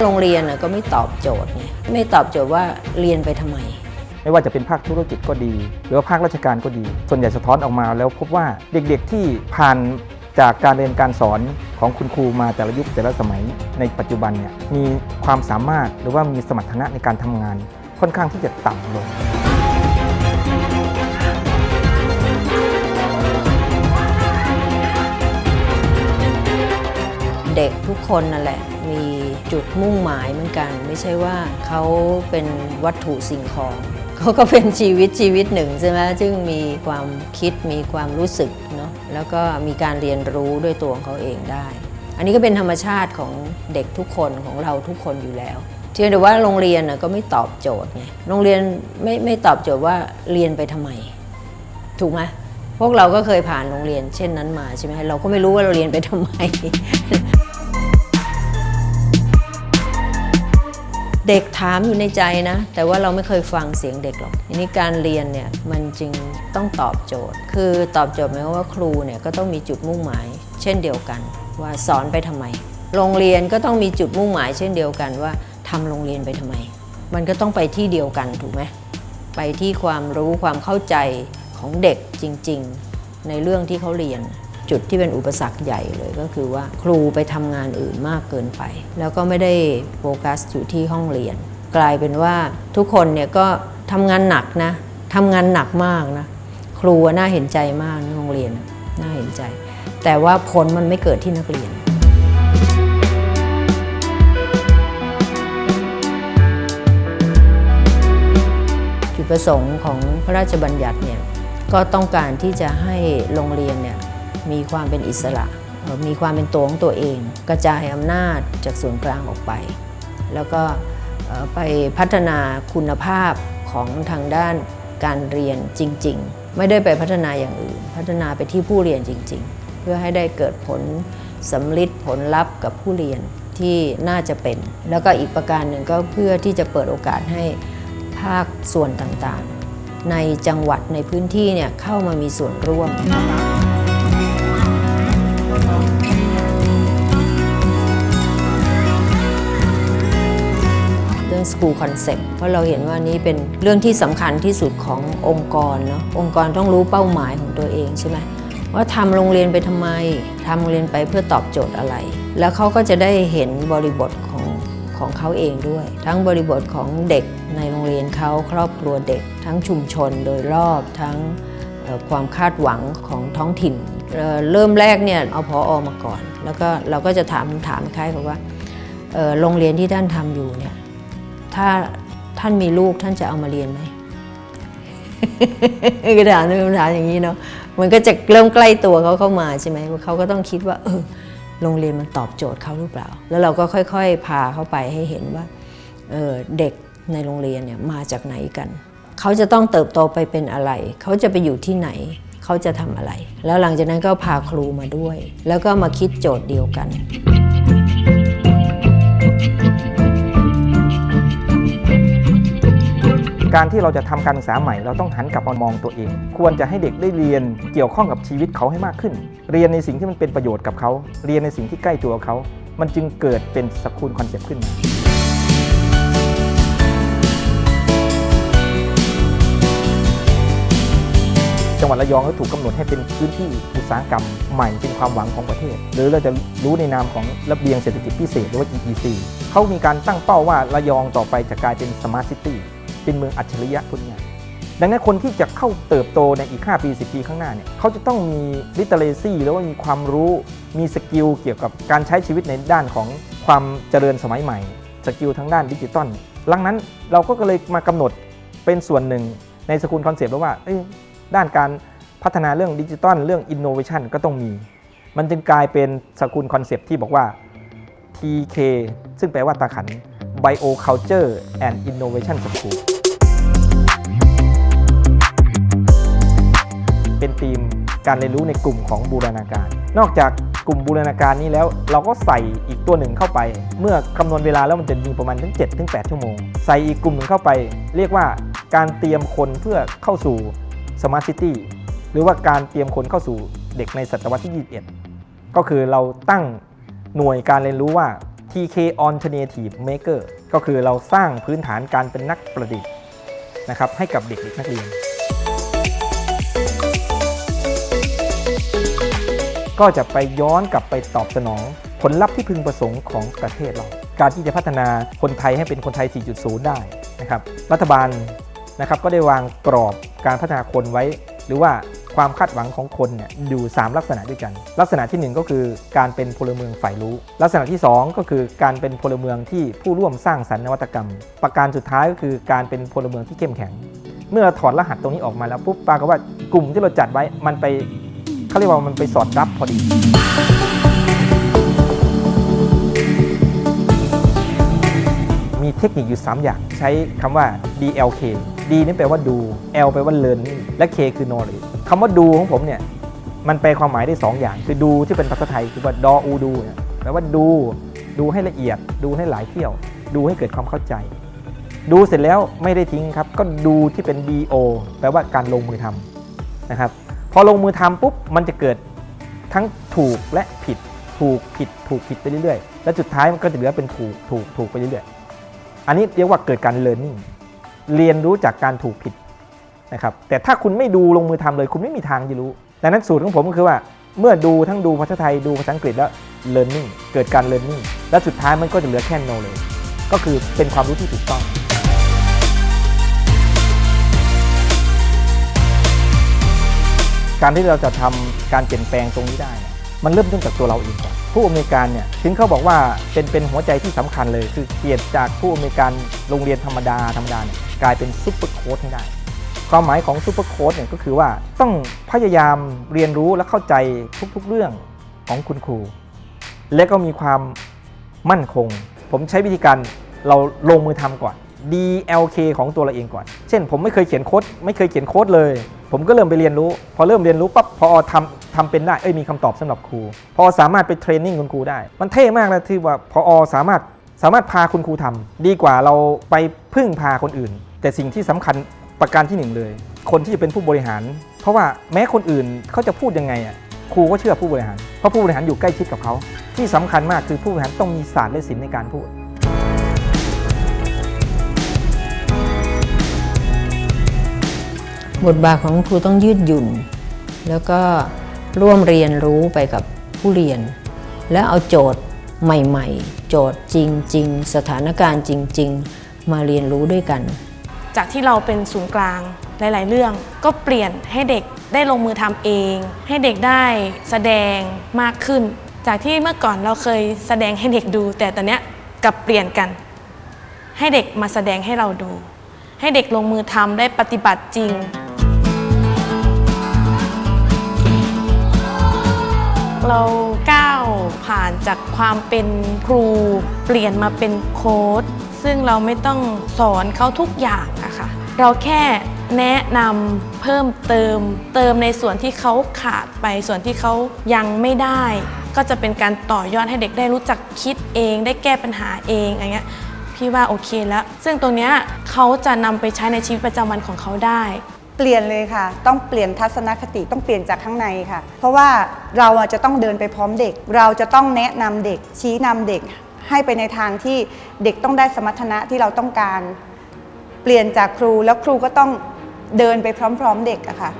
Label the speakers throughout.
Speaker 1: โรงเรียนน่ะก็ไม่ตอบโจทย์ไงไม่ตอบโจทย์ว่าเรียนไปทำไม
Speaker 2: ไม่ว่าจะเป็นภาคธุรกิจก็ดี หรือว่าภาคราชการก็ดี ส่วนใหญ่สะท้อนออกมาแล้วพบว่าเด็กๆที่ผ่านจากการเรียนการสอนของคุณครูมาแต่ละยุคแต่ละสมัยในปัจจุบันเนี่ยมีความสามารถหรือว่ามีสมรรถนะในการทำงาน ค่อนข้างที่จะต่ำลง
Speaker 1: เด็กทุกคนนั่นแหละมี จุดมุ่งหมายเหมือนกัน ไม่ใช่ว่าเขาเป็นวัตถุสิ่งของเขาก็เป็นชีวิตชีวิตหนึ่งใช่ไหมซึ่งมีความคิดมีความรู้สึกเนาะแล้วก็มีการเรียนรู้ด้วยตัวของเขาเองได้ อันนี้ก็เป็นธรรมชาติของเด็กทุกคนของเราทุกคนอยู่แล้วเพียงแต่ว่าโรงเรียนก็ไม่ตอบโจทย์ไงโรงเรียนไม่ไม่ตอบโจทย์ว่าเรียนไปทำไม ถูกไหมพวกเราก็เคยผ่านโรงเรียนเช่นนั้นมาใช่ไหมเราก็ไม่รู้ว่าเราเรียนไปทำไม เด็กถามอยู่ในใจนะ แต่ว่าเราไม่เคยฟังเสียงเด็กหรอกทีนี้การเรียนเนี่ยมันจึงต้องตอบโจทย์ คือตอบโจทย์หมายความว่าครูเนี่ยก็ต้องมีจุดมุ่งหมาย เช่นเดียวกัน ว่าสอนไปทำไม โรงเรียนก็ต้องมีจุดมุ่งหมาย เช่นเดียวกันว่าทำโรงเรียนไปทำไม มันก็ต้องไปที่เดียวกันถูกไหมไปที่ความรู้ความเข้าใจของเด็กจริง ๆ ในเรื่องที่เขาเรียน จุดที่เป็นอุปสรรคใหญ่เลยก็คือว่าครูไปทำงานอื่นมากเกินไป แล้วก็ไม่ได้โฟกัสอยู่ที่ห้องเรียน กลายเป็นว่าทุกคนเนี่ยก็ทำงานหนักนะทำงานหนักมากนะครูน่าเห็นใจมากในโรงเรียนน่าเห็นใจ แต่ว่าผลมันไม่เกิดที่นักเรียนจุดประสงค์ของพระราชบัญญัติเนี่ยก็ต้องการที่จะให้โรงเรียนเนี่ย มีความเป็นอิสระ มีความเป็นตัวของตัวเอง กระจายอำนาจจากส่วนกลางออกไป แล้วก็ไปพัฒนาคุณภาพของทางด้านการเรียนจริง ๆ ไม่ได้ไปพัฒนาอย่างอื่น พัฒนาไปที่ผู้เรียนจริง ๆ เพื่อให้ได้เกิดผลสำลิดผลลัพธ์กับผู้เรียนที่น่าจะเป็น แล้วก็อีกประการหนึ่งก็เพื่อที่จะเปิดโอกาสให้ภาคส่วนต่างๆ ในจังหวัดในพื้นที่เนี่ยเข้ามามีส่วนร่วม เรื่อง School Concept เพราะเราเห็นว่านี้เป็นเรื่องที่สำคัญที่สุดขององค์กรเนาะองค์กรต้องรู้เป้าหมายของตัวเองใช่ไหมว่าทำโรงเรียนไปทำไมทำโรงเรียนไปเพื่อตอบโจทย์อะไร แล้วเขาก็จะได้เห็นบริบทของของเขาเองด้วย ทั้งบริบทของเด็กในโรงเรียนเขาครอบครัวเด็ก ทั้งชุมชนโดยรอบทั้งความคาดหวังของท้องถิ่น เริ่มแรกเนี่ยเอาพออมาก่อน แล้วก็เราก็จะถามถามคล้ายกับว่าโรงเรียนที่ท่านทำอยู่เนี่ยถ้าท่านมีลูกท่านจะเอามาเรียนไหมกระดาษเป็นคำถามอย่างนี้เนาะมันก็จะเริ่มใกล้ตัวเขาเข้ามาใช่ไหมเขาก็ต้องคิดว่าเออโรงเรียนมันตอบโจทย์เขาหรือเปล่า แล้วเราก็ค่อยๆ พาเขาไปให้เห็นว่าเออเด็กในโรงเรียนเนี่ยมาจากไหนกัน เขาจะต้องเติบโตไปเป็นอะไร เขาจะไปอยู่ที่ไหน เขาจะทำอะไร แล้วหลังจากนั้นก็พาครูมาด้วย แล้วก็มาคิดโจทย์เดียวกัน
Speaker 2: การที่เราจะทำการศึกษาใหม่เราต้องหันกลับมามองตัวเอง ควรจะให้เด็กได้เรียนเกี่ยวข้องกับชีวิตเขาให้มากขึ้น เรียนในสิ่งที่มันเป็นประโยชน์กับเขา เรียนในสิ่งที่ใกล้ตัวเขา มันจึงเกิดเป็นสกูลคอนเซปต์ขึ้นมา จังหวัดระยองก็ถูกกำหนดให้เป็นพื้นที่อุตสาหกรรมใหม่เป็นความหวังของประเทศ หรือเราจะรู้ในนามของระเบียงเศรษฐกิจพิเศษหรือว่า EEC เขามีการตั้งเป้าว่าระยองต่อไปจะกลายเป็น Smart City เป็นเมืองอัจฉริยะพูดง่ายดังนั้นคนที่จะเข้าเติบโตในอีก 5 ปี 10 ปีข้างหน้าเนี่ยเขาจะต้องมี literacy หรือว่ามีความรู้ มีสกิลเกี่ยวกับการใช้ชีวิตในด้านของความเจริญสมัยใหม่ สกิลทางด้านดิจิตอลดังนั้นเราก็เลยมากำหนดเป็นส่วนหนึ่งในสกุลคอนเซปต์ว่า ด้านการพัฒนาเรื่องดิจิตอลเรื่องอินโนเวชันก็ต้องมี มันจึงกลายเป็นสกุลคอนเซปที่บอกว่า TK ซึ่งแปลว่าตาขัน Bioculture and Innovation School เป็นธีมการเรียนรู้ในกลุ่มของบูรณาการ นอกจากกลุ่มบูรณาการนี้แล้วเราก็ใส่อีกตัวหนึ่งเข้าไป เมื่อคำนวณเวลาแล้วมันจะมีประมาณถึง7ถึง8ชั่วโมง ใส่อีกกลุ่มหนึ่งเข้าไป เรียกว่าการเตรียมคนเพื่อเข้าสู่ Smart City หรือว่าการเตรียมคนเข้าสู่เด็กในศตวรรษที่ 21 ก็คือเราตั้งหน่วยการเรียนรู้ว่า TK Alternative Maker ก็คือเราสร้างพื้นฐานการเป็นนักประดิษฐ์นะครับให้กับเด็กๆนักเรียน ก็จะไปย้อนกลับไปตอบสนองผลลัพธ์ที่พึงประสงค์ของประเทศเรา การที่จะพัฒนาคนไทยให้เป็นคนไทย 4.0 ได้นะครับ รัฐบาลนะครับก็ได้วางกรอบ การพัฒนาคนไว้ หรือว่าความคาดหวังของคนเนี่ยอยู่ 3 ลักษณะด้วยกัน ลักษณะทีหนึ่1 ก็คือการเป็นพลเมืองฝ่ายรู้ ลักษณะที่ 2 ก็คือการเป็นพลเมืองที่ผู้ร่วมสร้างสรรค์นวัตกรรม ประการสุดท้ายก็คือการเป็นพลเมืองที่เข้มแข็ง เมื่อถอดรหัสตรงนี้ออกมาแล้วปุ๊บปรากฏว่ากลุ่มที่เราจัดไว้มันไปเขาเรียกว่ามันไปสอดรับพอดีมีเทคนิคอยู่ 3 อย่างใช้คำว่า DLK D นี่แปลว่าดู L แปลว่า learning และ K คือ knowledge คำว่าดูของผมเนี่ยมันแปลความหมายได้ 2 อย่าง คือดูที่เป็นภาษาไทยคือว่าดออูดูเนี่ยแปลว่าดู ดูให้ละเอียด ดูให้หลายเที่ยว ดูให้เกิดความเข้าใจ ดูเสร็จแล้วไม่ได้ทิ้งครับ ก็ดูที่เป็น BO แปลว่าการลงมือทำนะครับพอลงมือทำปุ๊บมันจะเกิดทั้งถูกและผิด ถูกผิด ถูกผิดไปเรื่อยๆ และสุดท้ายมันก็จะเหลือเป็นถูกถูกถูกไปเรื่อยๆ อันนี้เรียกว่าเกิดการ learning เรียนรู้จากการถูกผิดนะครับแต่ถ้าคุณไม่ดูลงมือทำเลย คุณไม่มีทางจะรู้ดังนั้นสูตรของผมก็คือว่า เมื่อดูทั้งดูภาษาไทยดูภาษาอังกฤษแล้ว learning เกิดการ learning และสุดท้ายมันก็จะเหลือแค่ knowledge ก็คือเป็นความรู้ที่ถูกต้องการที่เราจะทำการเปลี่ยนแปลงตรงนี้ได้นะมันเริ่มต้นจากตัวเราเองก่อน ผู้อำนวยการเนี่ยถึงเขาบอกว่าเป็นเป็นหัวใจที่สำคัญเลย คือเปลี่ยนจากผู้อำนวยการโรงเรียนธรรมดาธรรมดาเนี่ยกลายเป็นซุปเปอร์โค้ดให้ได้ ความหมายของซุปเปอร์โค้ดเนี่ยก็คือว่าต้องพยายามเรียนรู้และเข้าใจทุกๆเรื่องของคุณครู และก็มีความมั่นคง ผมใช้วิธีการเราลงมือทำก่อน DLK ของตัวเราเองก่อน เช่น ผมไม่เคยเขียนโค้ดไม่เคยเขียนโค้ดเลย ผมก็เริ่มไปเรียนรู้ พอเริ่มเรียนรู้ปั๊บพอทำทำเป็นได้เอ้ยมีคำตอบสำหรับครู พอสามารถไปเทรนนิ่งคุณครูได้ มันเท่มากนะที่ว่าพอสามารถสามารถพาคุณครูทำดีกว่าเราไปพึ่งพาคนอื่น แต่สิ่งที่สำคัญประการที่หนึ่งเลย คนที่จะเป็นผู้บริหาร เพราะว่าแม้คนอื่นเขาจะพูดยังไงอะครูก็เชื่อผู้บริหาร เพราะผู้บริหารอยู่ใกล้ชิดกับเขา ที่สำคัญมากคือผู้บริหารต้องมีศาสตร์และศิลป์ในการพูด
Speaker 1: บทบาทของครูต้องยืดหยุ่น แล้วก็ร่วมเรียนรู้ไปกับผู้เรียน แล้วเอาโจทย์ใหม่ๆ โจทย์จริง ๆ สถานการณ์จริง ๆ มาเรียนรู้ด้วยกัน
Speaker 3: จากที่เราเป็นศูนย์กลางหลาย ๆ เรื่อง ก็เปลี่ยนให้เด็กได้ลงมือทำเอง ให้เด็กได้แสดงมากขึ้น จากที่เมื่อก่อนเราเคยแสดงให้เด็กดู แต่ตอนนี้กลับเปลี่ยนกัน ให้เด็กมาแสดงให้เราดู ให้เด็กลงมือทำได้ปฏิบัติจริง เราก้าวผ่านจากความเป็นครู เปลี่ยนมาเป็นโค้ชซึ่งเราไม่ต้องสอนเขาทุกอย่างอะค่ะเราแค่แนะนำเพิ่มเติม เติมในส่วนที่เขาขาดไปส่วนที่เขายังไม่ได้ ก็จะเป็นการต่อยอดให้เด็กได้รู้จักคิดเอง ได้แก้ปัญหาเองอะไรเงี้ยพี่ว่าโอเคแล้ว ซึ่งตรงเนี้ยเขาจะนำไปใช้ในชีวิตประจำวันของเขาได้
Speaker 4: เปลี่ยนเลยค่ะ ต้องเปลี่ยนทัศนคติต้องเปลี่ยนจากข้างในค่ะ เพราะว่าเราจะต้องเดินไปพร้อมเด็ก เราจะต้องแนะนำเด็ก ชี้นำเด็ก ให้ไปในทางที่เด็กต้องได้สมรรถนะที่เราต้องการ เปลี่ยนจากครูแล้วครูก็ต้องเดินไปพร้อม ๆ เด็กอะค่ะ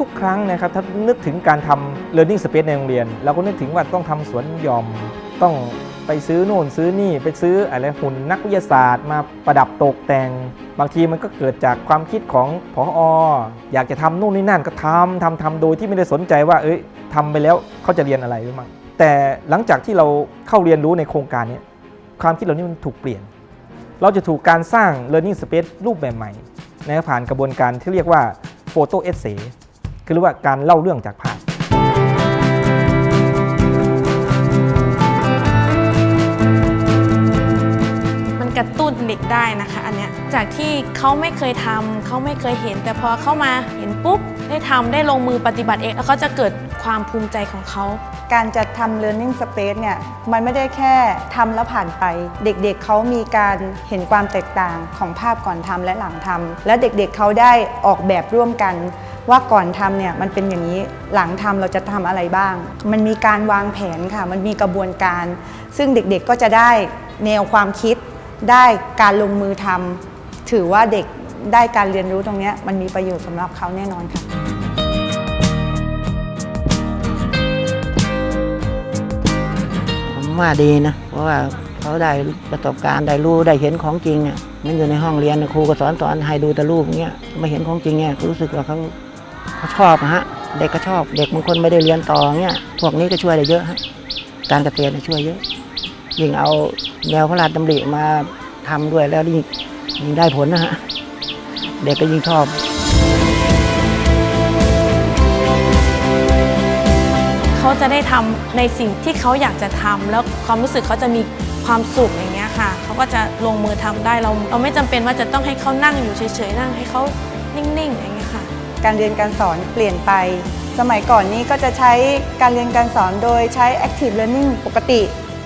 Speaker 2: ทุกๆ ครั้งนะครับถ้านึกถึงการทำ learning space ในโรงเรียน เราก็นึกถึงว่าต้องทำสวนหย่อม ต้องไปซื้อโน่นซื้อนี่ไปซื้ออะไรหุ่นนักวิทยาศาสตร์มาประดับตกแต่ง บางทีมันก็เกิดจากความคิดของพอออยากจะทำนู่นนี่นั่นก็ทำทำทำโดยที่ไม่ได้สนใจว่า เอ้ยทำไปแล้วเขาจะเรียนอะไรหรือมั้งแต่หลังจากที่เราเข้าเรียนรู้ในโครงการนี้ความคิดเหล่านี้มันถูกเปลี่ยน เราจะถูกการสร้าง learning space รูปแบบใหม่นะผ่านกระบวนการที่เรียกว่า photo essay คือเรียกว่าการเล่าเรื่องจากภาพ
Speaker 3: มันกระตุ้นเด็กได้นะคะ อันเนี้ยจากที่เขาไม่เคยทำเขาไม่เคยเห็น แต่พอเข้ามาเห็นปุ๊บได้ทำได้ลงมือปฏิบัติเอง แล้วเขาจะเกิดความภูมิใจของเขา
Speaker 4: การจัดทำ learning space เนี่ยมันไม่ได้แค่ทำแล้วผ่านไป เด็กๆเเขามีการเห็นความแตกต่างของภาพก่อนทำและหลังทำและเด็กๆเเขาได้ออกแบบร่วมกัน ว่าก่อนทำเนี่ยมันเป็นอย่างนี้หลังทำเราจะทำอะไรบ้าง มันมีการวางแผนค่ะ มันมีกระบวนการ ซึ่งเด็กๆก็จะได้แนวความคิด ได้การลงมือทำถือว่าเด็กได้การเรียนรู้ตรงเนี้ยมันมีประโยชน์สำหรับเขาแน่นอนค่ะ
Speaker 5: ผมว่าดีนะ เพราะว่าเขาได้ประสบการณ์ได้รู้ได้เห็นของจริงอะมันอยู่ในห้องเรียนครูก็สอนสอนให้ดูแต่รูปเงี้ยมาเห็นของจริงเนี่ยรู้สึกว่าเขา เขาชอบอะฮะเด็กก็ชอบ เด็กบางคนไม่ได้เรียนต่อเงี้ยพวกนี้ก็ช่วยได้เยอะฮะการเกษตรเนี่ยช่วยเยอะ ยิ่งเอาแนวพระราชดำริมาทำด้วยแล้วยิ่งยิ่งได้ผลนะฮะเด็กก็ยิ่งชอบ
Speaker 3: เขาจะได้ทำในสิ่งที่เขาอยากจะทำแล้วความรู้สึกเขาจะมีความสุขอย่างเงี้ยค่ะเขาก็จะลงมือทำได้เราเราไม่จำเป็นว่าจะต้องให้เขานั่งอยู่เฉยๆนั่งให้เขานิ่งๆ
Speaker 4: การเรียนการสอนเปลี่ยนไป สมัยก่อนนี้ก็จะใช้การเรียนการสอนโดยใช้ active learning ปกติ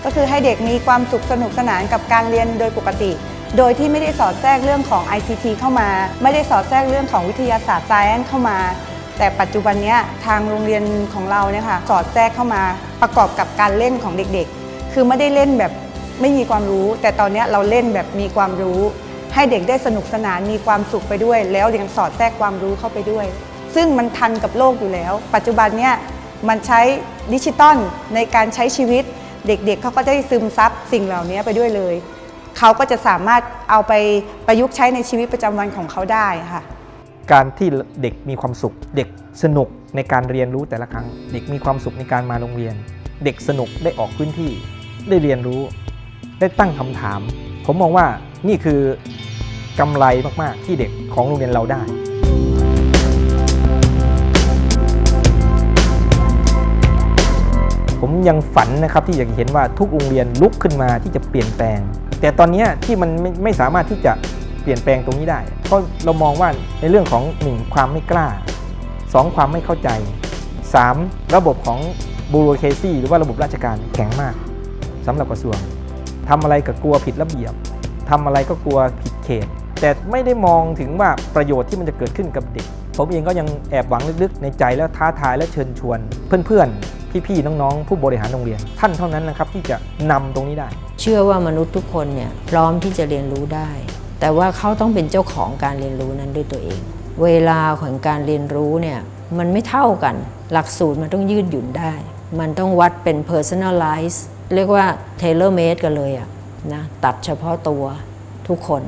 Speaker 4: ก็คือให้เด็กมีความสุขสนุกสนานกับการเรียนโดยปกติ โดยที่ไม่ได้สอดแทรกเรื่องของ ICT เข้ามา ไม่ได้สอดแทรกเรื่องของวิทยาศาสตร์ science เข้ามา แต่ปัจจุบันนี้ทางโรงเรียนของเราเนี่ยค่ะสอดแทรกเข้ามาประกอบกับการเล่นของเด็กๆ คือไม่ได้เล่นแบบไม่มีความรู้ แต่ตอนนี้เราเล่นแบบมีความรู้ ให้เด็กได้สนุกสนานมีความสุขไปด้วย แล้วยังสอดแทรกความรู้เข้าไปด้วย ซึ่งมันทันกับโลกอยู่แล้ว ปัจจุบันเนี่ยมันใช้ดิจิตอลในการใช้ชีวิต เด็กๆเขาก็ได้ซึมซับสิ่งเหล่านี้ไปด้วยเลย เขาก็จะสามารถเอาไปประยุกต์ใช้ในชีวิตประจำวันของเขาได้ค่ะ
Speaker 2: การที่เด็กมีความสุข เด็กสนุกในการเรียนรู้แต่ละครั้ง เด็กมีความสุขในการมาโรงเรียน เด็กสนุกได้ออกพื้นที่ ได้เรียนรู้ ได้ตั้งคำถาม ผมมองว่า นี่คือกำไรมาก ๆ ที่เด็กของโรงเรียนเราได้ผมยังฝันนะครับที่อยากเห็นว่าทุกโรงเรียนลุกขึ้นมาที่จะเปลี่ยนแปลง แต่ตอนนี้ที่มันไม่ไม่สามารถที่จะเปลี่ยนแปลงตรงนี้ได้เพราะเรามองว่าในเรื่องของ 1 ความไม่กล้า 2 ความไม่เข้าใจ 3 ระบบของบูโรเคซีหรือว่าระบบราชการแข็งมากสำหรับกระทรวงทำอะไรก็กลัวผิดระเบียบ ทำอะไรก็กลัวผิดเขต แต่ไม่ได้มองถึงว่าประโยชน์ที่มันจะเกิดขึ้นกับเด็ก ผมเองก็ยังแอบหวังลึกๆ ในใจแล้วท้าทายและเชิญชวน เพื่อนๆ พี่ๆ น้องๆ ผู้บริหารโรงเรียน ท่านเท่านั้นนะครับที่จะนำตรงนี้ได้
Speaker 1: เชื่อว่ามนุษย์ทุกคนเนี่ยพร้อมที่จะเรียนรู้ได้ แต่ว่าเขาต้องเป็นเจ้าของการเรียนรู้นั้นด้วยตัวเอง เวลาของการเรียนรู้เนี่ยมันไม่เท่ากัน หลักสูตรมันต้องยืดหยุ่นได้ มันต้องวัดเป็น personalize เรียกว่า tailor made กันเลยอะ นะตัดเฉพาะตัวทุกคน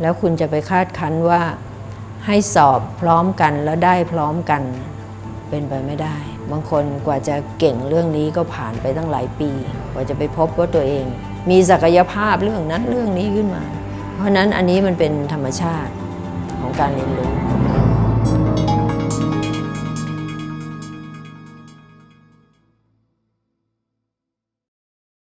Speaker 1: แล้วคุณจะไปคาดคั้นว่าให้สอบพร้อมกันแล้วได้พร้อมกัน เป็นไปไม่ได้ บางคนกว่าจะเก่งเรื่องนี้ก็ผ่านไปตั้งหลายปี กว่าจะไปพบว่าตัวเอง มีศักยภาพเรื่องนั้นเรื่องนี้ขึ้นมา เพราะฉะนั้นอันนี้มันเป็นธรรมชาติของการเรียนรู้